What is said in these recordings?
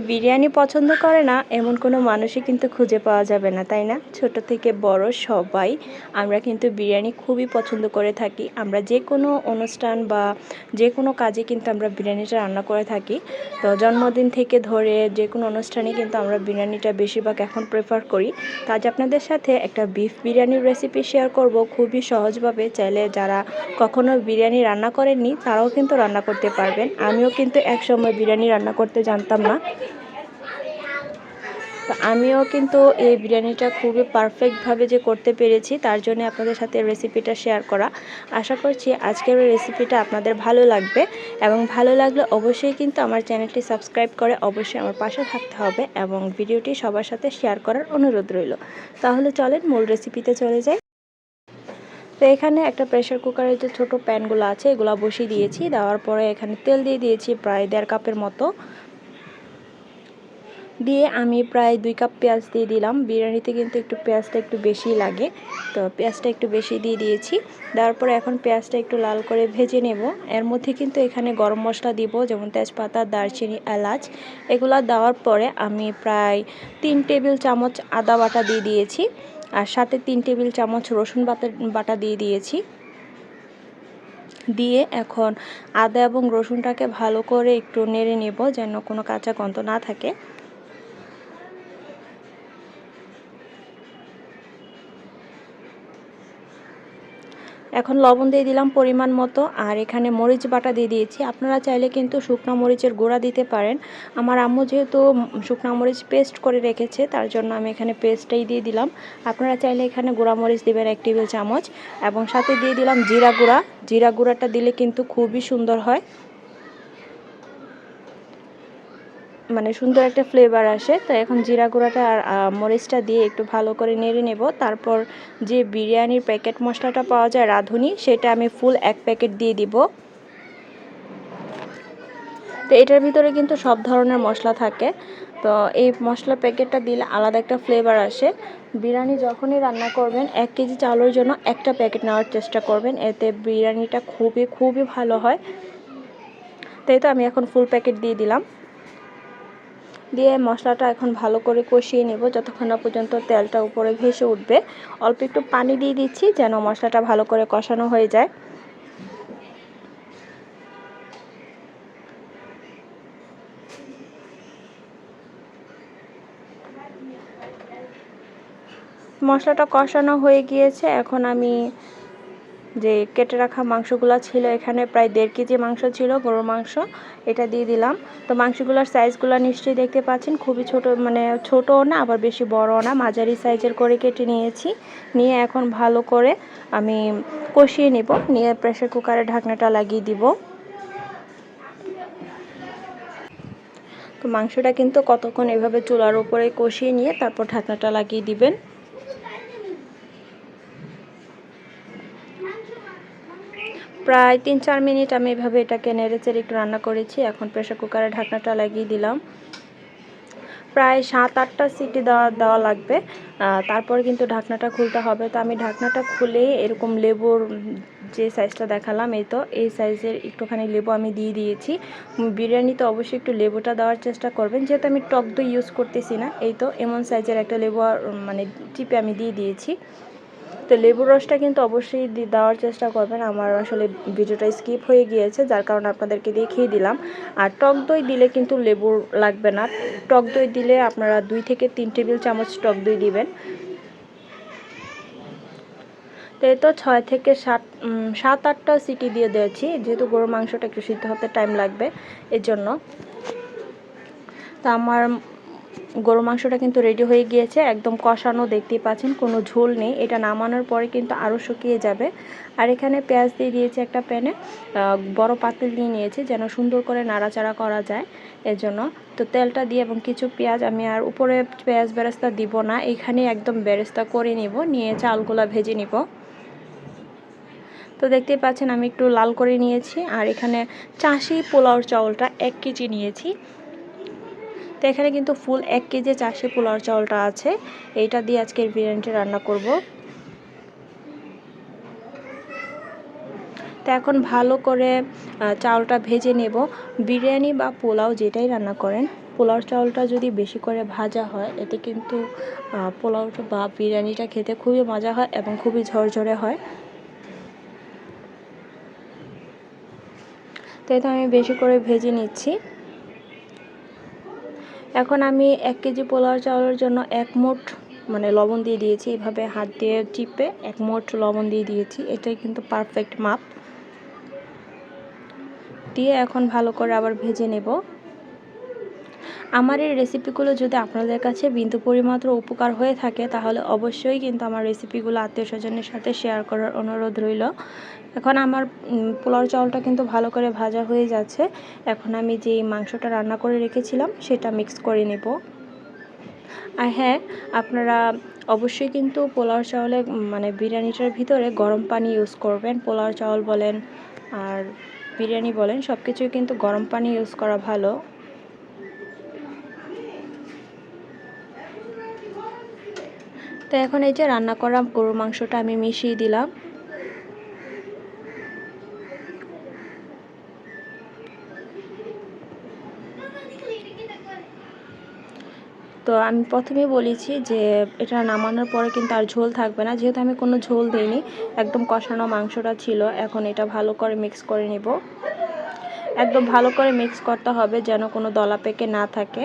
বিরিয়ানি পছন্দ করে না, এমন কোনো মানুষই কিন্তু খুঁজে পাওয়া যাবে না, তাই না? ছোট থেকে বড় সবাই আমরা কিন্তু বিরিয়ানি খুবই পছন্দ করে থাকি। আমরা যে কোনো অনুষ্ঠান বা যে কোনো কাজে কিন্তু আমরা বিরিয়ানিটা রান্না করে থাকি। তো জন্মদিন থেকে ধরে যে কোনো অনুষ্ঠানে কিন্তু আমরা বিরিয়ানিটা বেশিরভাগ এখন প্রেফার করি। তো আজ আপনাদের সাথে একটা বিফ বিরিয়ানির রেসিপি শেয়ার করব। খুবই সহজভাবে চাইলে যারা কখনো বিরিয়ানি রান্না করেননি, তারাও কিন্তু রান্না করতে পারবেন। আমিও কিন্তু একসময় বিরিয়ানি রান্না করতে জানতাম না। আমিও কিন্তু এই বিরিয়ানিটা খুবই পারফেক্টভাবে যে করতে পেরেছি, তার জন্য আপনাদের সাথে রেসিপিটা শেয়ার করা। আশা করছি আজকের রেসিপিটা আপনাদের ভালো লাগবে এবং ভালো লাগলে অবশ্যই কিন্তু আমার চ্যানেলটি সাবস্ক্রাইব করে অবশ্যই আমার পাশে থাকতে হবে এবং ভিডিওটি সবার সাথে শেয়ার করার অনুরোধ রইল। তাহলে চলেন মূল রেসিপিতে চলে যাই। তো এখানে একটা প্রেশার কুকারের যে ছোটো প্যানগুলো আছে, এগুলো বসিয়ে দিয়েছি। দেওয়ার পরে এখানে তেল দিয়ে দিয়েছি প্রায় দেড় কাপের মতো। দিয়ে আমি প্রায় দুই কাপ পেঁয়াজ দিয়ে দিলাম। বিরিয়ানিতে কিন্তু একটু পেঁয়াজটা একটু বেশি লাগে। তো পেঁয়াজটা একটু বেশি দিয়ে দিয়েছি। দেওয়ার পরে এখন পেঁয়াজটা একটু লাল করে ভেজে নেব। এর মধ্যে কিন্তু এখানে গরম মশলা দিব, যেমন তেজপাতা, দারচিনি, এলাচ। এগুলো দেওয়ার পরে আমি প্রায় তিন টেবিল চামচ আদা বাটা দিয়ে দিয়েছি আর সাথে তিন টেবিল চামচ রসুন বাটা বাটা দিয়ে দিয়েছি। দিয়ে এখন আদা এবং রসুনটাকে ভালো করে একটু নেড়ে নেব যেন কোনো কাঁচা গন্ধ না থাকে। এখন লবণ দিয়ে দিলাম পরিমাণ মতো, আর এখানে মরিচ বাটা দিয়ে দিয়েছি। আপনারা চাইলে কিন্তু শুকনো মরিচের গুঁড়া দিতে পারেন। আমার আম্মু যেহেতু শুকনো মরিচ পেস্ট করে রেখেছে, তার জন্য আমি এখানে পেস্টটাই দিয়ে দিলাম। আপনারা চাইলে এখানে গুঁড়া মরিচ দেবেন এক টেবিল চামচ, এবং সাথে দিয়ে দিলাম জিরা গুঁড়া। জিরা গুঁড়াটা দিলে কিন্তু খুবই সুন্দর হয়। মানে সুন্দর একটা ফ্লেভার আসে। তো এখন জিরা গুঁড়াটা আর মরিচটা দিয়ে একটু ভালো করে নেড়ে নেব। তারপর যে বিরিয়ানির প্যাকেট মশলাটা পাওয়া যায় রাঁধুনি, সেটা আমি ফুল এক প্যাকেট দিয়ে দিব। তো এটার ভিতরে কিন্তু সব ধরনের মশলা থাকে। তো এই মশলা প্যাকেটটা দিলে আলাদা একটা ফ্লেভার আসে। বিরিয়ানি যখনই রান্না করবেন, এক কেজি চালের জন্য একটা প্যাকেট নেওয়ার চেষ্টা করবেন। এতে বিরিয়ানিটা খুবই খুবই ভালো হয়। তাই তো আমি এখন ফুল প্যাকেট দিয়ে দিলাম। দিয়ে মশলাটা এখন ভালো করে কষিয়ে নেব যতক্ষণ না পর্যন্ত তেলটা উপরে ভেসে উঠবে। অল্প একটু পানি দিয়ে দিচ্ছি যেন মশলাটা ভালো করে কষানো হয়ে যায়। মশলাটা কষানো হয়ে গিয়েছে। এখন আমি যে কেটে রাখা মাংসগুলো ছিল, এখানে প্রায় দেড় কেজি মাংস ছিল, গরুর মাংস, এটা দিয়ে দিলাম। তো মাংসগুলোর সাইজগুলো নিশ্চয়ই দেখতে পাচ্ছেন, খুবই ছোট মানে ছোটও না, আবার বেশি বড়ও না, মাঝারি সাইজের করে কেটে নিয়েছি। নিয়ে এখন ভালো করে আমি কষিয়ে নেব, নিয়ে প্রেশার কুকারে ঢাকনাটা লাগিয়ে দিব। তো মাংসটা কিন্তু কতক্ষণ এভাবে চুলার উপরে কষিয়ে নিয়ে তারপর ঢাকনাটা লাগিয়ে দিবেন। প্রায় তিন চার মিনিট আমি এভাবে এটাকে নেড়েচেড়ে একটু রান্না করেছি। এখন প্রেশার কুকারে ঢাকনাটা লাগিয়ে দিলাম। প্রায় সাত আটটা সিটি দেওয়া দেওয়া লাগবে। তারপর কিন্তু ঢাকনাটা খুলতে হবে। তো আমি ঢাকনাটা খুলে এরকম লেবুর যে সাইজটা দেখালাম, এই তো, এই সাইজের একটুখানি লেবু আমি দিয়ে দিয়েছি। বিরিয়ানিতে অবশ্যই একটু লেবুটা দেওয়ার চেষ্টা করবেন। যেহেতু আমি টক দই ইউজ করতেছি না, এই তো, এমন সাইজের একটা লেবু মানে টিপে আমি দিয়ে দিয়েছি। তো লেবুর রসটা কিন্তু অবশ্যই দেওয়ার চেষ্টা করবেন। আমার আসলে ভিডিওটা স্কিপ হয়ে গিয়েছে, যার কারণে আপনাদেরকে দেখিয়ে দিলাম। আর টক দই দিলে কিন্তু লেবুর লাগবে না। টক দই দিলে আপনারা দুই থেকে তিন টেবিল চামচ টক দই দিবেন। তো এই তো ছয় থেকে সাত সাত আটটা সিটি দিয়ে দিয়েছি। যেহেতু গরুর মাংসটা একটু সিদ্ধ হতে টাইম লাগবে এর জন্য তা আমার গরু মাংসটা কিন্তু রেডি হয়ে গিয়েছে, একদম কষানো দেখতেই পাচ্ছেন, কোনো ঝোল নেই। এটা নামানোর পরে কিন্তু আরও শুকিয়ে যাবে। আর এখানে পেঁয়াজ দিয়ে দিয়েছি একটা প্যানে বড় পাতিল দিয়ে নিয়েছি যেন সুন্দর করে নাড়াচাড়া করা যায় এর জন্য তো তেলটা দিয়ে এবং কিছু পেঁয়াজ, আমি আর উপরে পেঁয়াজ বেরেস্তা দিব না, এখানে একদম বেরেস্তা করে নিব, নিয়ে চালগুলা ভেজে নিব। তো দেখতেই পাচ্ছেন আমি একটু লাল করে নিয়েছি, আর এখানে চাষি পোলাওর চাউলটা এক কেজি নিয়েছি। তো এখানে কিন্তু ফুল এক কেজি চাষি পোলার চাউলটা আছে। এইটা দিয়ে আজকের বিরিয়ানিটা রান্না করব। তো এখন ভালো করে চাউলটা ভেজে নেব। বিরিয়ানি বা পোলাও যেটাই রান্না করেন, পোলাও চাউলটা যদি বেশি করে ভাজা হয়, এতে কিন্তু পোলাওটা বা বিরিয়ানিটা খেতে খুবই মজা হয় এবং খুবই ঝরঝরে হয়। তো এটা আমি বেশি করে ভেজে নিচ্ছি। এখন আমি এক কেজি পোলাও চাউলের জন্য এক মুঠ মানে লবণ দিয়ে দিয়েছি। এভাবে হাত দিয়ে চিপে এক মুঠ লবণ দিয়ে দিয়েছি। এটাই কিন্তু পারফেক্ট মাপ। দিয়ে এখন ভালো করে আবার ভেজে নেব। আমার এই রেসিপিগুলো যদি আপনাদের কাছে বিন্দু পরিমাত্র উপকার হয়ে থাকে, তাহলে অবশ্যই কিন্তু আমার রেসিপিগুলো আত্মীয় স্বজনের সাথে শেয়ার করার অনুরোধ রইল। এখন আমার পোলাও চাউলটা কিন্তু ভালো করে ভাজা হয়ে যাচ্ছে। এখন আমি যেই মাংসটা রান্না করে রেখেছিলাম, সেটা মিক্স করে নেব। আর হ্যাঁ আপনারা অবশ্যই কিন্তু পোলাও চাউলে মানে বিরিয়ানিটার ভিতরে গরম পানি ইউজ করবেন। পোলাও চাউল বলেন আর বিরিয়ানি বলেন সব কিছুই কিন্তু গরম পানি ইউজ করা ভালো। তো এখন এই যে রান্না করা গরুর মাংসটা আমি মিশিয়ে দিলাম। তো আমি প্রথমেই বলেছি যে এটা নামানোর পরে কিন্তু আর ঝোল থাকবে না। যেহেতু আমি কোনো ঝোল দিইনি, একদম কষানো মাংসটা ছিল, এখন এটা ভালো করে মিক্স করে নেব। একদম ভালো করে মিক্স করতে হবে যেন কোনো দলা পেকে না থাকে।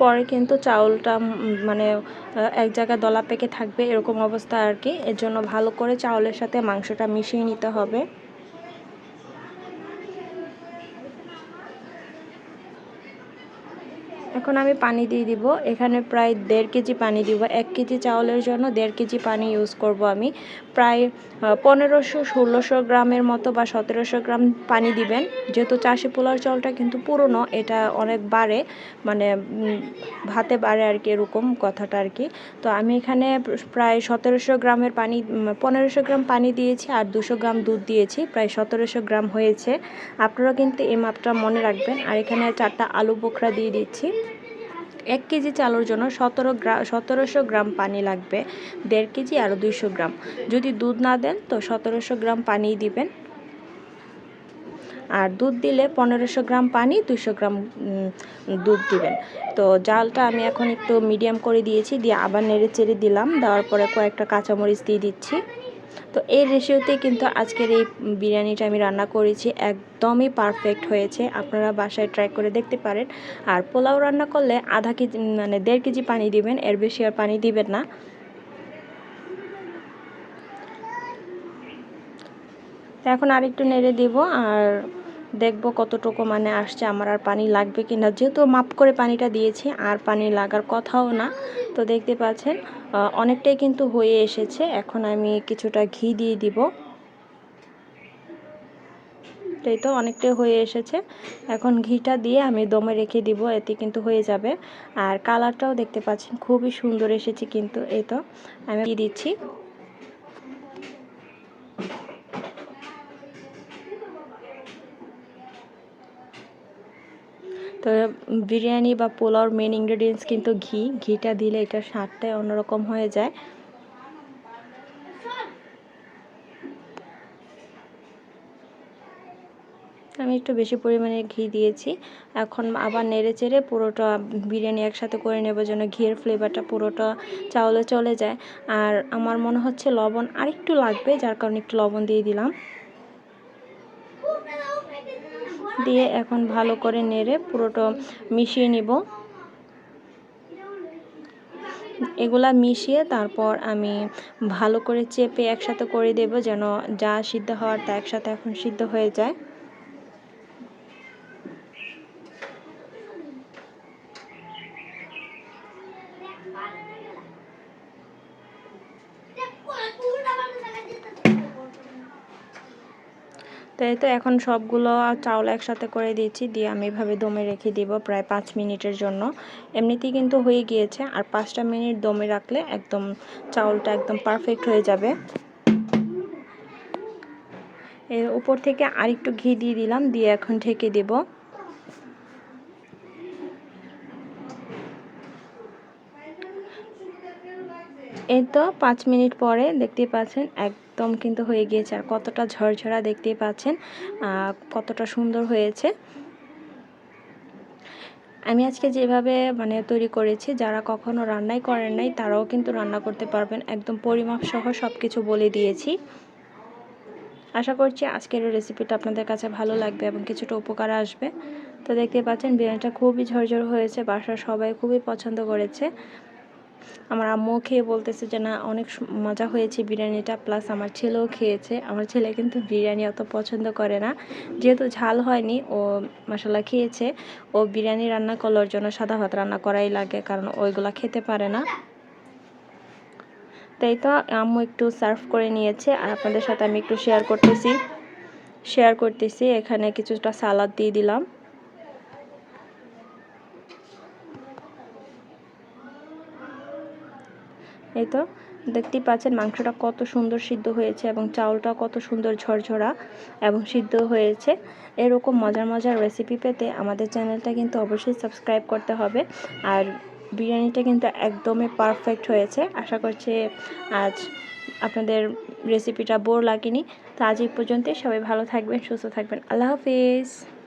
পরে কিন্তু চাউলটা মানে এক জায়গায় দলা পেকে থাকবে এরকম অবস্থা আর কি। এর জন্য ভালো করে চাউলের সাথে মাংসটা মিশিয়ে নিতে হবে। এখন আমি পানি দিয়ে দিব। এখানে প্রায় দেড় কেজি পানি দিব। এক কেজি চাউলের জন্য দেড় কেজি পানি ইউজ করব আমি। প্রায় পনেরোশো, ষোলোশো গ্রামের মতো বা সতেরোশো গ্রাম পানি দিবেন। যেহেতু চাষি পোলার চাউলটা কিন্তু পুরনো, এটা অনেক বাড়ে মানে ভাতে বাড়ে আর কি এরকম কথাটা আর কি। তো আমি এখানে প্রায় সতেরোশো গ্রামের পানি পনেরোশো গ্রাম পানি দিয়েছি আর দুশো গ্রাম দুধ দিয়েছি। প্রায় সতেরোশো গ্রাম হয়েছে। আপনারা কিন্তু এই মাপটা মনে রাখবেন। আর এখানে চারটা আলু বোখরা দিয়ে দিচ্ছি। এক কেজি চালের জন্য সতেরো গ্রাম সতেরোশো গ্রাম পানি লাগবে, দেড় কেজি আর দুইশো গ্রাম। যদি দুধ না দেন, তো সতেরোশো গ্রাম পানি দিবেন। আর দুধ দিলে পনেরোশো গ্রাম পানি দুশো গ্রাম দুধ দিবেন। তো জালটা আমি এখন একটু মিডিয়াম করে দিয়েছি, দিয়ে আবার নেড়ে চেড়ে দিলাম। দেওয়ার পরে কয়েকটা কাঁচামরিচ দিয়ে দিচ্ছি। তো এই রেশিওতে কিন্তু আজকের এই বিরিয়ানিটা আমি রান্না করেছি, একদমই পারফেক্ট হয়েছে। আপনারা বাসায় ট্রাই করে দেখতে পারেন। আর পোলাও রান্না করলে আধা কেজি মানে দেড় কেজি পানি দিবেন, এর বেশি আর পানি দিবেন না। এখন আরেকটু নেড়ে দিব, আর দেখব কতটুকু মানে আসছে, আমার আর পানি লাগবে কি না যেহেতু মাপ করে পানিটা দিয়েছি, আর পানি লাগার কথাও না। তো দেখতে পাচ্ছেন অনেকটাই কিন্তু হয়ে এসেছে। এখন আমি কিছুটা ঘি দিয়ে দিব। এই তো অনেকটাই হয়ে এসেছে। এখন ঘিটা দিয়ে আমি দমে রেখে দিব, এতে কিন্তু হয়ে যাবে। আর কালারটাও দেখতে পাচ্ছেন, খুবই সুন্দর এসেছে কিন্তু, এই তো। আমি দিচ্ছি। তো, বিরিয়ানি বা পোলাওর মেন ইনগ্রেডিয়েন্টস কিন্তু ঘি। ঘিটা দিলে এটার স্বাদটাই অন্যরকম হয়ে যায়। আমি একটু বেশি পরিমাণে ঘি দিয়েছি। এখন আবার নেড়ে চেড়ে পুরোটা বিরিয়ানি একসাথে করে নেব যেন ঘিয়ের ফ্লেভারটা পুরোটা চাউলে চলে যায়। আর আমার মনে হচ্ছে লবণ আরেকটু লাগবে, যার কারণে একটু লবণ দিয়ে দিলাম। দিয়ে এখন ভালো করে নেড়ে পুরোটা মিশিয়ে নিব। এগুলা মিশিয়ে তারপর আমি ভালো করে চেপে একসাথে করে দেব যেন যা সিদ্ধ হওয়ার তা একসাথে এখন সিদ্ধ হয়ে যায়। তো তো এখন সবগুলো চাউল একসাথে করে দিয়েছি দিয়ে আমি এভাবে দমে রেখে দিব প্রায় পাঁচ মিনিটের জন্য। এমনিতেই কিন্তু হয়ে গিয়েছে। আর পাঁচটা মিনিট দমে রাখলে একদম চাউলটা একদম পারফেক্ট হয়ে যাবে। এর উপর থেকে আরেকটু ঘি দিয়ে দিলাম। দিয়ে এখন ঢেকে দেব। এই তো পাঁচ মিনিট পরে দেখতেই পাচ্ছেন, একদম কিন্তু হয়ে গিয়েছে আর কতটা ঝরঝরা দেখতেই পাচ্ছেন কতটা সুন্দর হয়েছে। আমি আজকে যেভাবে মানে তৈরি করেছি, যারা কখনো রান্নাই করেন নাই, তারাও কিন্তু রান্না করতে পারবেন। একদম পরিমাপ সহ সব কিছু বলে দিয়েছি। আশা করছি আজকের রেসিপিটা আপনাদের কাছে ভালো লাগবে এবং কিছুটা উপকার আসবে। তো দেখতে পাচ্ছেন, বিরিয়ানিটা খুবই ঝরঝর হয়েছে, বাসার সবাই খুবই পছন্দ করেছে। আমার আম্মুও খেয়ে বলতেছে যে, না, অনেক মজা হয়েছে বিরিয়ানিটা, প্লাস আমার ছেলেও খেয়েছে। আমার ছেলে কিন্তু বিরিয়ানি অত পছন্দ করে না। যেহেতু ঝাল হয়নি, ও মশলা খেয়েছে। ও বিরিয়ানি রান্না করলে ওর জন্য সাদা ভাত রান্না করাই লাগে, কারণ ওইগুলা খেতে পারে না। তাই তো আম্মু একটু সার্ভ করে নিয়েছে। আর আপনাদের সাথে আমি একটু শেয়ার করতেছি। শেয়ার করতেছি, এখানে কিছুটা সালাদ দিয়ে দিলাম। এই তো, দেখতেই পাচ্ছেন মাংসটা কত সুন্দর সিদ্ধ হয়েছে এবং চাউলটা কত সুন্দর ঝরঝরা এবং সিদ্ধ হয়েছে। এরকম মজার মজার রেসিপি পেতে আমাদের চ্যানেলটা কিন্তু অবশ্যই সাবস্ক্রাইব করতে হবে। আর বিরিয়ানিটা কিন্তু একদমই পারফেক্ট হয়েছে। আশা করছি আজ আপনাদের রেসিপিটা বোর লাগেনি। তো আজ এই পর্যন্তই। সবাই ভালো থাকবেন, সুস্থ থাকবেন। আল্লাহ হাফিজ।